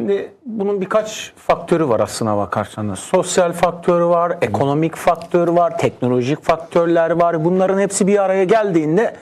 Şimdi bunun birkaç faktörü var aslına bakarsanız. Sosyal faktörü var, ekonomik faktör var, teknolojik faktörler var. Bunların hepsi bir araya geldiğinde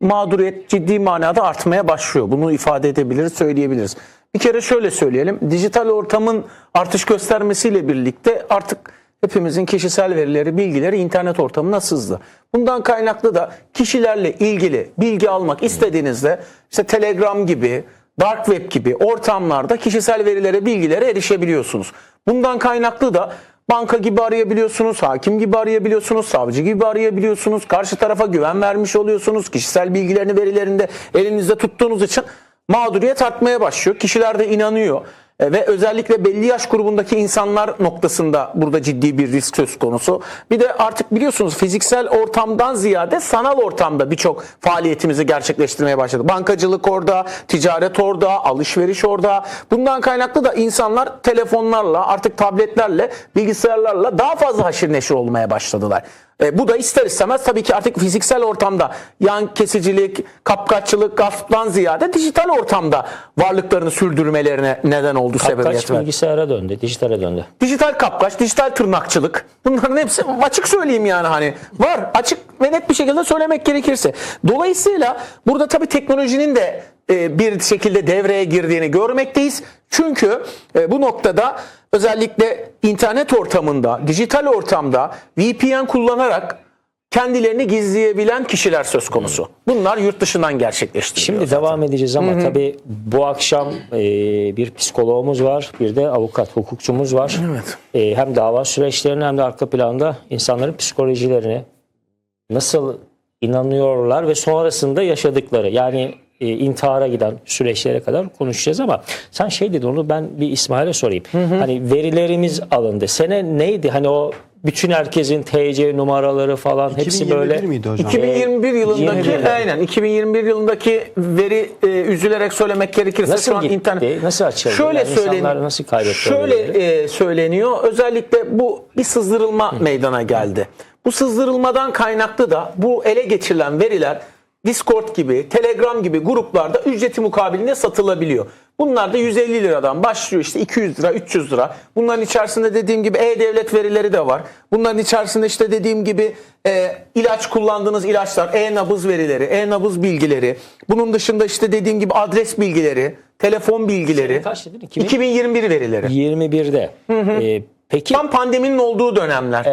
mağduriyet ciddi manada artmaya başlıyor. Bunu ifade edebiliriz, söyleyebiliriz. Bir kere şöyle söyleyelim. Dijital ortamın artış göstermesiyle birlikte artık hepimizin kişisel verileri, bilgileri internet ortamına sızdı. Bundan kaynaklı da kişilerle ilgili bilgi almak istediğinizde işte Telegram gibi, Dark Web gibi ortamlarda kişisel verilere, bilgilere erişebiliyorsunuz. Bundan kaynaklı da banka gibi arayabiliyorsunuz, hakim gibi arayabiliyorsunuz, savcı gibi arayabiliyorsunuz. Karşı tarafa güven vermiş oluyorsunuz. Kişisel bilgilerini, verilerini de elinizde tuttuğunuz için mağduriyet artmaya başlıyor. Kişiler de inanıyor. E, Ve özellikle belli yaş grubundaki insanlar noktasında burada ciddi bir risk söz konusu. Bir de artık biliyorsunuz fiziksel ortamdan ziyade sanal ortamda birçok faaliyetimizi gerçekleştirmeye başladık. Bankacılık orada, ticaret orada, alışveriş orada. Bundan kaynaklı da insanlar telefonlarla, artık tabletlerle, bilgisayarlarla daha fazla haşir neşir olmaya başladılar. E, bu da ister istemez tabii ki artık fiziksel ortamda yan kesicilik, kapkaççılık, gasptan ziyade dijital ortamda varlıklarını sürdürmelerine neden oldu sebebiyet Kaç verdi. bilgisayara döndü, dijitale döndü. Dijital kapkaç, dijital tırnakçılık. Bunların hepsi açık söyleyeyim yani hani var açık ve net bir şekilde söylemek gerekirse. Dolayısıyla burada tabii teknolojinin de e, bir şekilde devreye girdiğini görmekteyiz. Çünkü e, bu noktada özellikle internet ortamında, dijital ortamda VPN kullanarak kendilerini gizleyebilen kişiler söz konusu. Bunlar yurt dışından gerçekleştiriliyor. Şimdi devam edeceğiz ama tabii bu akşam e, bir psikologumuz var, bir de avukat, hukukçumuz var. Evet. E, hem dava süreçlerini hem de arka planda insanların psikolojilerini nasıl inanıyorlar ve sonrasında yaşadıkları yani e, intihara giden süreçlere kadar konuşacağız ama sen şey dedin onu ben bir İsmail'e sorayım. Hani verilerimiz alındı. Sene neydi? Hani o bütün herkesin TC numaraları falan hepsi 2021 böyle miydi hocam? 2021 yılındaki 21'de. aynen 2021 yılındaki veri e, üzülerek söylemek gerekirse Nasıl şu an gitti? internet Nasıl açıldı? Şöyle Yani insanlar söyleniyor. nasıl kaybetti Şöyle e, söyleniyor. Özellikle bu bir sızdırılma meydana geldi. Bu sızdırılmadan kaynaklı da bu ele geçirilen veriler Discord gibi, Telegram gibi gruplarda ücreti mukabilinde satılabiliyor. Bunlar da 150 liradan başlıyor işte 200 lira, 300 lira. Bunların içerisinde dediğim gibi e-devlet verileri de var. Bunların içerisinde işte dediğim gibi e, ilaç kullandığınız ilaçlar, e-nabız verileri, e-nabız bilgileri. Bunun dışında işte dediğim gibi adres bilgileri, telefon bilgileri. Kaç dedin? 2000? 2021 verileri. 21'de. E, peki Tam pandeminin olduğu dönemler.